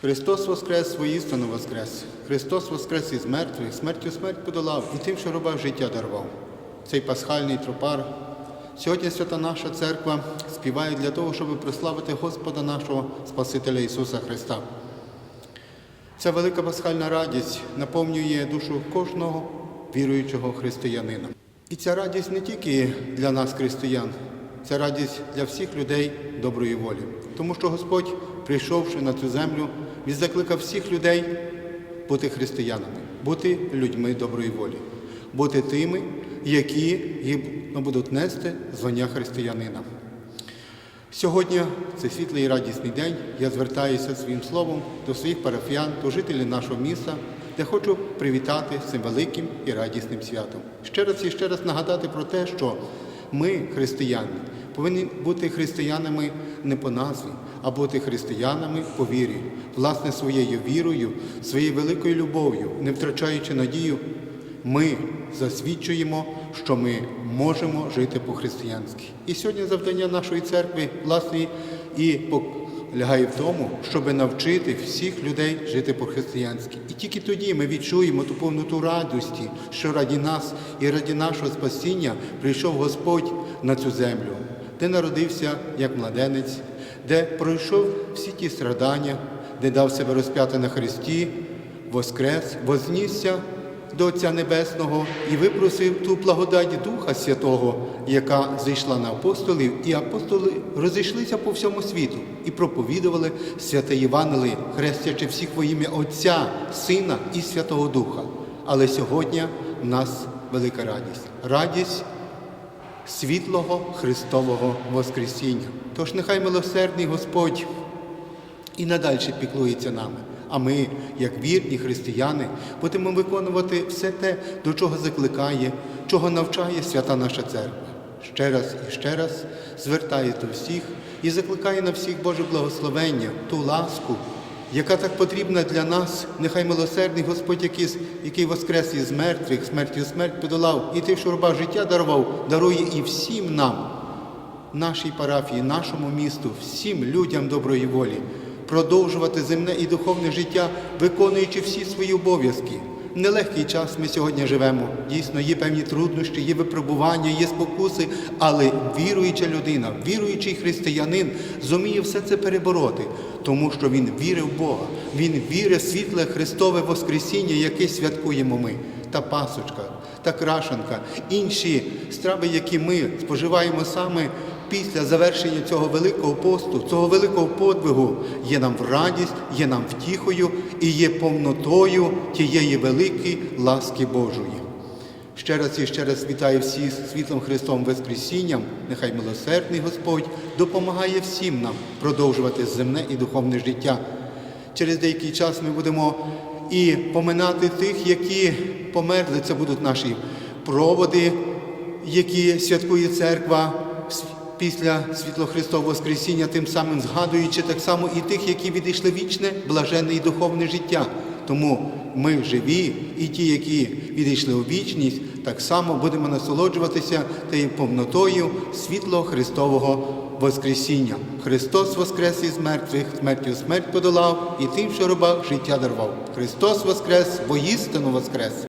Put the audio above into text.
Христос воскрес, воістину воскрес. Христос воскрес із мертвих, смертю смерть подолав і тим, що робав життя дарував. Цей пасхальний тропар. Сьогодні свята наша церква співає для того, щоб прославити Господа нашого Спасителя Ісуса Христа. Ця велика пасхальна радість наповнює душу кожного віруючого християнина. І ця радість не тільки для нас, християн, це радість для всіх людей доброї волі. Тому що Господь, прийшовши на цю землю, Він закликав всіх людей бути християнами, бути людьми доброї волі, бути тими, які будуть нести звання християнина. Сьогодні цей світлий і радісний день. Я звертаюся своїм словом до своїх парафіян, до жителів нашого міста, де хочу привітати цим великим і радісним святом. Ще раз і ще раз нагадати про те, що ми, християни, повинні бути християнами не по назві, а бути християнами по вірі, власне, своєю вірою, своєю великою любов'ю, не втрачаючи надію, ми засвідчуємо, що ми можемо жити по-християнськи. І сьогодні завдання нашої церкви, власне, і полягає в тому, щоб навчити всіх людей жити по-християнськи. І тільки тоді ми відчуємо ту повноту радості, що раді нас і раді нашого спасіння прийшов Господь на цю землю, де народився як младенець, де пройшов всі ті страдання, де дав себе розп'яти на Христі, воскрес, вознісся до Отця Небесного і випросив ту благодать Духа Святого, яка зійшла на апостолів, і апостоли розійшлися по всьому світу і проповідували святе Євангеліє, хрестячи всіх во ім'я Отця, Сина і Святого Духа. Але сьогодні в нас велика радість. Радість світлого Христового Воскресіння. Тож нехай милосердний Господь і надальше піклується нами. А ми, як вірні християни, будемо виконувати все те, до чого закликає, чого навчає свята наша церква. Ще раз і ще раз звертає до всіх і закликає на всіх Боже благословення, ту ласку, яка так потрібна для нас, нехай милосердний Господь, який, який воскрес із мертвих, смертю смерть подолав, і ти, що раба життя дарував, дарує і всім нам, нашій парафії, нашому місту, всім людям доброї волі продовжувати земне і духовне життя, виконуючи всі свої обов'язки. Нелегкий час ми сьогодні живемо. Дійсно, є певні труднощі, є випробування, є спокуси, але віруюча людина, віруючий християнин зуміє все це перебороти, тому що він вірив в Бога, він вірить в світле Христове Воскресіння, яке святкуємо ми. Та пасочка, та крашенка, інші страви, які ми споживаємо саме після завершення цього великого посту, цього великого подвигу, є нам в радість, є нам втіхою і є повнотою тієї великої ласки Божої. Ще раз і ще раз вітаю всіх світлом Христом Воскресінням. Нехай милосердний Господь допомагає всім нам продовжувати земне і духовне життя. Через деякий час ми будемо і поминати тих, які померли. Це будуть наші проводи, які святкує церква після світло Христового Воскресіння, тим самим згадуючи так само і тих, які відійшли вічне, блаженне і духовне життя. Тому ми живі, і ті, які відійшли у вічність, так само будемо насолоджуватися тією повнотою світло Христового Воскресіння. Христос воскрес із мертвих, смертю смерть подолав, і тим, що робав, життя дарував. Христос воскрес, воістину воскрес.